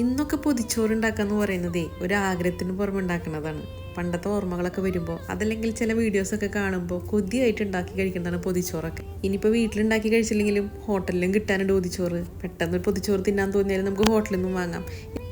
ഇന്നൊക്കെ പൊതിച്ചോറ് ഉണ്ടാക്കാന്ന് പറയുന്നതേ ഒരു ആഗ്രഹത്തിന് പുറമെ ഉണ്ടാക്കുന്നതാണ്. പണ്ടത്തെ ഓർമ്മകളൊക്കെ വരുമ്പോൾ അതല്ലെങ്കിൽ ചില വീഡിയോസൊക്കെ കാണുമ്പോൾ കൊതിയായിട്ട് ഉണ്ടാക്കി കഴിക്കുന്നതാണ് പൊതിച്ചോറൊക്കെ. ഇനിയിപ്പോൾ വീട്ടിലുണ്ടാക്കി കഴിച്ചില്ലെങ്കിലും ഹോട്ടലിലും കിട്ടാനുണ്ട് പൊതിച്ചോറ്. പെട്ടെന്ന് പൊതിച്ചോറ് തിന്നാൻ തോന്നിയാലും നമുക്ക് ഹോട്ടലിൽ നിന്നും വാങ്ങാം.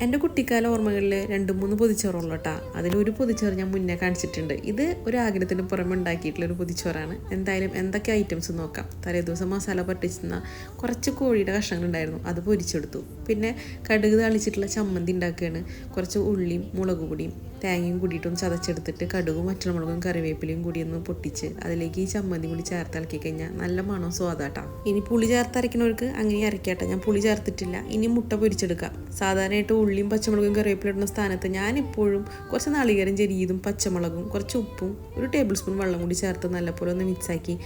എന്റെ കുട്ടിക്കാല ഓർമ്മകളിൽ രണ്ട് മൂന്ന് പൊതിച്ചോറുള്ളൂ കേട്ടോ. അതിലൊരു പൊതിച്ചോറ് ഞാൻ മുന്നേ കാണിച്ചിട്ടുണ്ട്. ഇത് ഒരു ആഗ്രഹത്തിന് പുറമെ ഉണ്ടാക്കിയിട്ടുള്ള ഒരു പൊതിച്ചോറാണ്. എന്തായാലും എന്തൊക്കെ ഐറ്റംസ് നോക്കാം. തലേ ദിവസം മസാല പറ്റിച്ചിരുന്ന കുറച്ച് കോഴിയുടെ കഷ്ണങ്ങൾ ഉണ്ടായിരുന്നു അത് പൊരിച്ചെടുത്തു. പിന്നെ കടുക് തളിച്ചിട്ടുള്ള ചമ്മന്തി ഉണ്ടാക്കുകയാണ്. കുറച്ച് ഉള്ളിയും മുളക് പൊടിയും തേങ്ങയും കൂടിയിട്ടൊന്ന് ചതച്ചെടുത്തിട്ട് കടുകും മറ്റുമുളകും കറിവേപ്പിലയും കൂടി ഒന്ന് പൊട്ടിച്ച് അതിലേക്ക് ഈ ചമ്മന്തി കൂടി ചേർത്ത് ഇളക്കി കഴിഞ്ഞാൽ നല്ല മണം സ്വാദാട്ടാ. ഇനി പുളി ചേർത്ത് അരയ്ക്കുന്നവർക്ക് അങ്ങനെ അരയ്ക്കാട്ടെ. ഞാൻ പുളി ചേർത്തിട്ടില്ല. ഇനി മുട്ട പൊരിച്ചെടുക്കാം. സാധാരണയായിട്ട് ഉള്ളിയും പച്ചമുളകും കറിവേപ്പില ഇടുന്ന സ്ഥാനത്ത് ഞാനിപ്പോഴും കുറച്ച് നാളികേരം ചെരിയതും പച്ചമുളകും കുറച്ച് ഉപ്പും ഒരു ടേബിൾ സ്പൂൺ വെള്ളം കൂടി ചേർത്ത് നല്ലപോലെ ഒന്ന് മിക്സാക്കി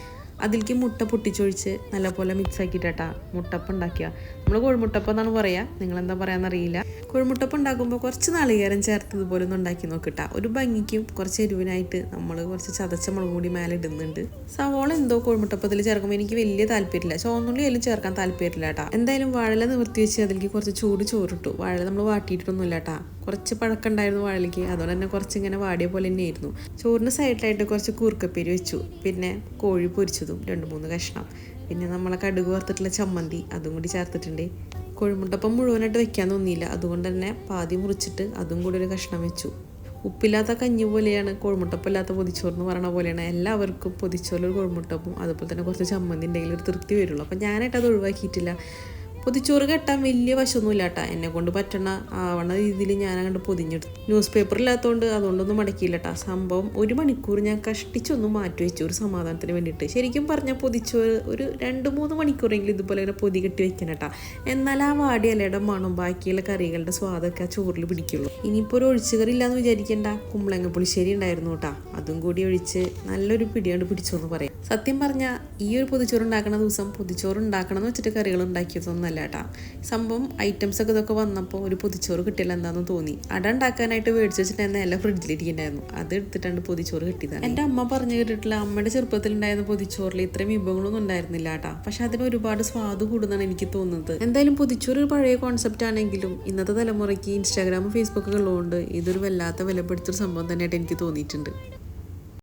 അതിലേക്ക് മുട്ട പൊട്ടിച്ചൊഴിച്ച് നല്ലപോലെ മിക്സ് ആക്കിയിട്ടാ മുട്ടപ്പം ഉണ്ടാക്കുക നമ്മൾ കോഴിമുട്ടപ്പ എന്നാണ് പറയുക നിങ്ങൾ എന്താ പറയാന്നറിയില്ല. കോഴിമുട്ടപ്പം ഉണ്ടാക്കുമ്പോൾ കുറച്ച് നാളികേരം ചേർത്ത് ഇതുപോലെ ഒന്ന് ഉണ്ടാക്കി നോക്കിട്ടാ. ഒരു ഭംഗിക്കും കുറച്ച് എരിവിനായിട്ട് നമ്മൾ കുറച്ച് ചതച്ച മുളക് കൂടി മേലെ ഇടുന്നുണ്ട്. സവോള എന്തോ കോഴിമുട്ടപ്പത്തിൽ ചേർക്കുമ്പോൾ എനിക്ക് വലിയ താല്പര്യമില്ല. ചോന്നുള്ളി അതിലും ചേർക്കാൻ താല്പര്യമില്ല കേട്ടാ എന്തായാലും വാഴല നിവർത്തി വെച്ച് അതിലേക്ക് കുറച്ച് ചൂട് ചോറിട്ടു. വാഴ നമ്മൾ വാട്ടിയിട്ടൊന്നുമില്ല കേട്ടാ കുറച്ച് പഴക്കമുണ്ടായിരുന്നു വാഴലേക്ക് അതുകൊണ്ട് തന്നെ കുറച്ച് ഇങ്ങനെ വാടിയ പോലെ തന്നെയായിരുന്നു. ചോറിന് സൈഡിലായിട്ട് കുറച്ച് കൂർക്കപ്പേരി വെച്ചു. പിന്നെ കോഴി പൊരിച്ചതും രണ്ട് മൂന്ന് കഷ്ണം. പിന്നെ നമ്മളെ കടുക് വറുത്തിട്ടുള്ള ചമ്മന്തി അതും കൂടി ചേർത്തിട്ടുണ്ട്. കുഴിമുട്ടപ്പം മുഴുവനായിട്ട് വെക്കാൻ തോന്നിയില്ല. അതുകൊണ്ട് തന്നെ പാതി മുറിച്ചിട്ട് അതും കൂടി ഒരു കഷ്ണം വെച്ചു. ഉപ്പില്ലാത്ത കഞ്ഞി പോലെയാണ് കോഴിമുട്ടപ്പില്ലാത്ത പൊതിച്ചോറ് എന്ന് പറയുന്ന പോലെയാണ് എല്ലാവർക്കും പൊതിച്ചോറിൽ കോഴിമുട്ടപ്പും അതുപോലെ തന്നെ കുറച്ച് ചമ്മന്തി ഉണ്ടെങ്കിൽ ഒരു തൃപ്തി വരുള്ളൂ. അപ്പം ഞാനായിട്ട് അത് ഒഴിവാക്കിയിട്ടില്ല. പൊതിച്ചോറ് കെട്ടാൻ വലിയ വശമൊന്നുമില്ല കേട്ടാ എന്നെ കൊണ്ട് പറ്റണ ആവണ രീതിയിൽ ഞാൻ അങ്ങോട്ട് പൊതിഞ്ഞെടുത്തു ന്യൂസ് പേപ്പർ ഇല്ലാത്തതുകൊണ്ട് അതുകൊണ്ടൊന്നും മടക്കിയില്ല കേട്ടാ സംഭവം ഒരു മണിക്കൂർ ഞാൻ കഷ്ടിച്ചൊന്ന് മാറ്റി വെച്ചു ഒരു സമാധാനത്തിന് വേണ്ടിയിട്ട്. ശരിക്കും പറഞ്ഞാൽ പൊതിച്ചോറ് ഒരു രണ്ട് മൂന്ന് മണിക്കൂറെങ്കിലും ഇതുപോലെ ഇങ്ങനെ പൊതി കെട്ടി വെക്കണം എന്നാൽ ആ വാടി മണം ബാക്കിയുള്ള കറികളുടെ സ്വാദൊക്കെ ആ ചോറിൽ പിടിക്കുള്ളൂ. ഇനിയിപ്പോൾ ഒരു ഒഴിച്ചുകറി ഇല്ലാന്ന് വിചാരിക്കേണ്ട. കുമ്പളങ്ങ പുളിശ്ശേരി ഉണ്ടായിരുന്നു കേട്ടാ അതും കൂടി ഒഴിച്ച് നല്ലൊരു പിടിയോണ്ട് പിടിച്ചു എന്ന് പറയാം. സത്യം പറഞ്ഞാൽ ഈ ഒരു പൊതിച്ചോറ് ഉണ്ടാക്കുന്ന ദിവസം പൊതിച്ചോറ് ഉണ്ടാക്കണം എന്ന് വെച്ചിട്ട് കറികൾ ഉണ്ടാക്കിയതൊന്നും അല്ല കേട്ടാ സംഭവം ഐറ്റംസ് ഒക്കെ ഇതൊക്കെ വന്നപ്പോൾ ഒരു പൊതിച്ചോറ് കിട്ടിയില്ല എന്താണെന്ന് തോന്നി. അട ഉണ്ടാക്കാനായിട്ട് മേടിച്ച് വെച്ചിട്ടുണ്ടായിരുന്ന എല്ലാം ഫ്രിഡ്ജിലിരിക്കുന്നുണ്ടായിരുന്നു അത് എടുത്തിട്ടാണ് പൊതിച്ചോറ് കിട്ടിയത് എന്റെ അമ്മ പറഞ്ഞു കേട്ടിട്ടില്ല. അമ്മയുടെ ചെറുപ്പത്തിൽ ഉണ്ടായിരുന്ന പൊതിച്ചോറിൽ ഇത്രയും വിഭവങ്ങളൊന്നും ഉണ്ടായിരുന്നില്ല കേട്ടാ. പക്ഷെ അതിന് ഒരുപാട് സ്വാദ് കൂടുന്നതാണ് എനിക്ക് തോന്നുന്നത്. എന്തായാലും പൊതിച്ചോറ് ഒരു പഴയ കോൺസെപ്റ്റ് ആണെങ്കിലും ഇന്നത്തെ തലമുറയ്ക്ക് ഇൻസ്റ്റാഗ്രാമും ഫേസ്ബുക്കൊക്കെ ഉള്ളതുകൊണ്ട് ഇതൊരു വല്ലാത്ത വിലപ്പെടുത്തൊരു സംഭവം തന്നെയായിട്ട് എനിക്ക് തോന്നിയിട്ടുണ്ട്.